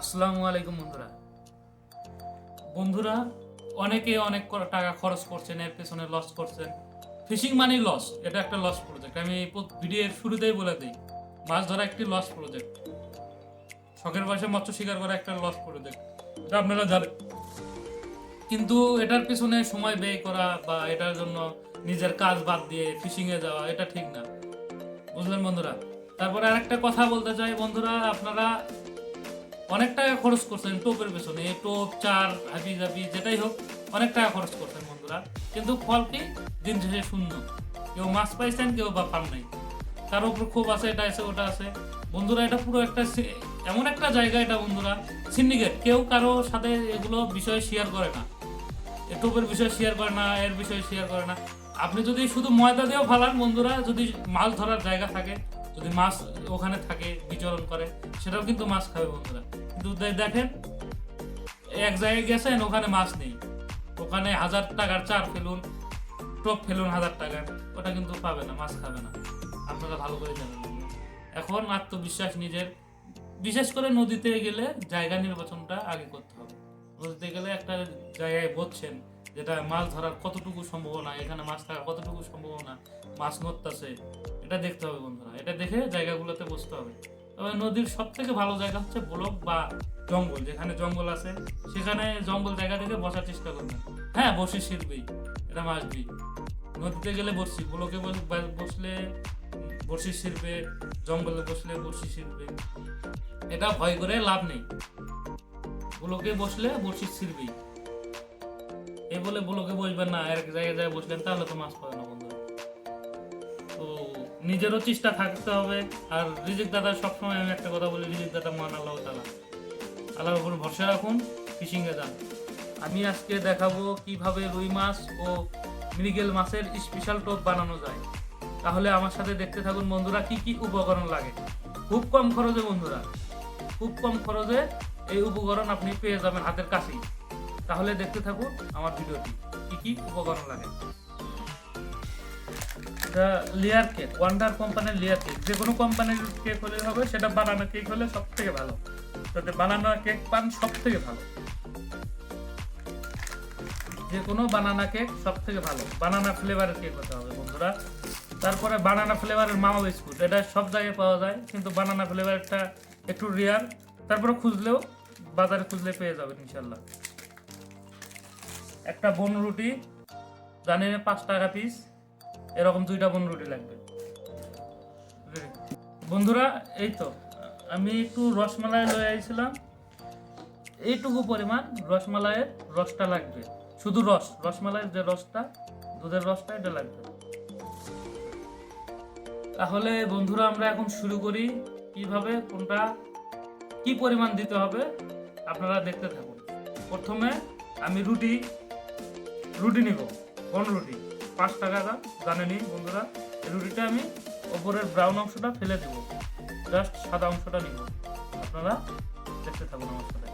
আসসালামু আলাইকুম বন্ধুরা। বন্ধুরা, অনেকে অনেক টাকা খরচ করছেন, এর পেছনে লস করছেন। ফিশিং মানেই লস এটা একটা লস প্রজেক্ট আমি ভিডিওর শুরুতেই বলে দিই, মাছ ধরা একটি লস প্রজেক্ট শখের বয়সে মৎস্য শিকার করা একটা লস প্রজেক্ট এটা আপনারা জানেন। কিন্তু এটার পেছনে সময় ব্যয় করা বা এটার জন্য নিজের কাজ বাদ দিয়ে ফিশিংয়ে যাওয়া, এটা ঠিক না। বুঝলেন বন্ধুরা? তারপরে আরেকটা কথা বলতে চাই। বন্ধুরা, আপনারা অনেক টাকা খরচ করছেন টোপের পেছনে, টোপ, চার, হাবি জাবি, যেটাই হোক, অনেক টাকা খরচ করছেন বন্ধুরা। কিন্তু ফল কি? দিন শেষে শূন্য। কেউ মাছ পাইছেন, কেউ বা পান নাই। কারও উপর খুব আছে, এটা আছে, ওটা আছে। বন্ধুরা, এটা পুরো একটা এমন একটা জায়গা এটা বন্ধুরা। সিন্ডিকেট কেউ কারও সাথে এগুলো বিষয় শেয়ার করে না। টোপের বিষয়ে শেয়ার করে না, এর বিষয়ে শেয়ার করে না। আপনি যদি শুধু ময়দা দিয়েও ফালান বন্ধুরা, যদি মাছ ধরার জায়গা থাকে যদি মাছ ওখানে থাকে, বিচরণ করে, সেটাও কিন্তু মাছ খাবে বন্ধুরা। কিন্তু দেখেন, এক জায়গায় গেছেন, ওখানে মাছ নেই। ওখানে হাজার টাকার চার ফেলুন, টোপ ফেলুন হাজার টাকার, ওটা কিন্তু পাবে না, মাছ খাবে না। আপনারা ভালো করে জানেন এখন আত্মবিশ্বাস নিজের। বিশেষ করে নদীতে গেলে জায়গা নির্বাচনটা আগে করতে হবে। নদীতে গেলে একটা জায়গায় বসছেন যেটা মাছ ধরার কতটুকু সম্ভাবনা, এখানে মাছ থাকার কতটুকু সম্ভাবনা, মাছ নড়তেছে এটা দেখতে হবে বন্ধুরা। এটা দেখে জায়গাগুলোতে বসতে হবে। তবে নদীর সব থেকে ভালো জায়গা হচ্ছে ব্লক বা জঙ্গল। যেখানে জঙ্গল আছে, সেখানে জঙ্গল জায়গা থেকে বসার চেষ্টা করবেন। হ্যাঁ বসে শিখবেই এটা মাসবি নদীতে গেলে বসছি ব্লকে বস- বসলে বসি শিরবে জঙ্গলে বসলে বসি শিরবে এটা ভয় করে লাভ নেই। ব্লকে বসলে বসি ছিড়বেই এই বলে ব্লকে বসবেন না, এক জায়গায় যায় বসলেন, তাহলে তো মাছ পাবে না বন্ধুরা তো নিজেরও চেষ্টা থাকতে হবে, আর রিজিক দাদা সবসময় আমি একটা কথা বলি, রিজিক দাদা মহান আল্লাহ তালা। আল্লাহর উপর ভরসা রাখুন, ফিশিংয়ে যান। আমি আজকে দেখাবো কীভাবে রুই মাছ ও মৃগেল মাছের স্পেশাল টোপ বানানো যায়। তাহলে আমার সাথে দেখতে থাকুন বন্ধুরা, কি কি উপকরণ লাগে। খুব কম খরচে বন্ধুরা, খুব কম খরচে এই উপকরণ আপনি পেয়ে যাবেন হাতের কাছেই। তাহলে দেখতে থাকুন আমার ভিডিওটি, কি কি উপকরণ লাগে। লেয়ার কেক ওয়ান্ডার কোম্পানির লেয়ার কেক যে কোনো কোম্পানির কেক হলে হবে, সেটা বানানো কেক হলে সব থেকে ভালো। তাতে বানানো কেক পান সব থেকে ভালো। যে কোনো বানানা কেক সব থেকে ভালো বানানা ফ্লেভারের কেক হতে হবে বন্ধুরা। তারপরে বানানা ফ্লেভারের মামা বিস্কুট, এটা সব জায়গায় পাওয়া যায়, কিন্তু বানানা ফ্লেভারটা একটু রেয়ার তারপরে খুঁজলেও বাজারে খুঁজলে পেয়ে যাবেন, ইনশাল্লাহ। একটা বন রুটি জানেন পাঁচ টাকা পিস এরকম দুইটা বন রুটি লাগবে? বন্ধুরা, এই তো, আমি একটু রসমালাই লয়ে আইছিলাম। এইটুকু পরিমাণ রসমালাইয়ের রসটা লাগবে। শুধু রস, রসমালাইয়ের যে রসটা, দুধের রসটা, এটা লাগবে। তাহলে বন্ধুরা, আমরা এখন শুরু করি কীভাবে, কোনটা, কি পরিমাণ দিতে হবে, আপনারা দেখতে থাকুন। প্রথমে আমি রুটি রুটি নিব, কোন রুটি? পাঁচ টাকা দাম জানেনি বন্ধুরা। রুটিটা আমি ওপরের ব্রাউন অংশটা ফেলে দেব। জাস্ট সাদা অংশটা নিব। আপনারা দেখতে থাকুন আমার সাথে।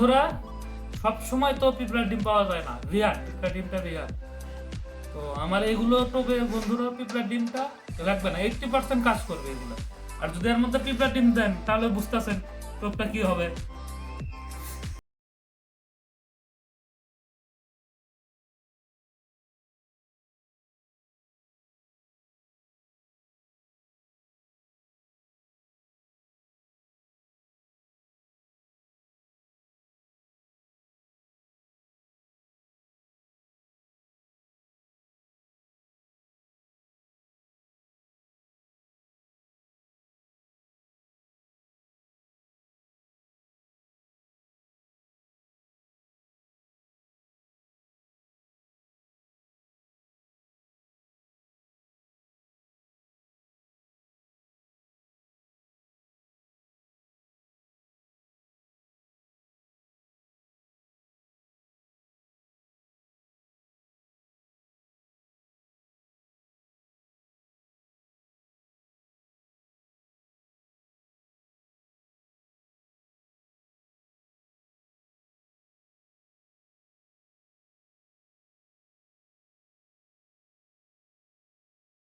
বন্ধুরা সব সময় তো পিঁপড়ার ডিম পাওয়া যায় না। রিয়ার, পিঁপড়ার ডিমটা রিয়ার। তো আমার এগুলো টোপে বন্ধুরা, পিঁপড়ার ডিমটা লাগবে না। এইটটি পার্সেন্ট কাজ করবে এগুলো। আর যদি এর মধ্যে পিঁপড়ার ডিম দেন, তাহলে বুঝতেছেন টোপটা কি হবে।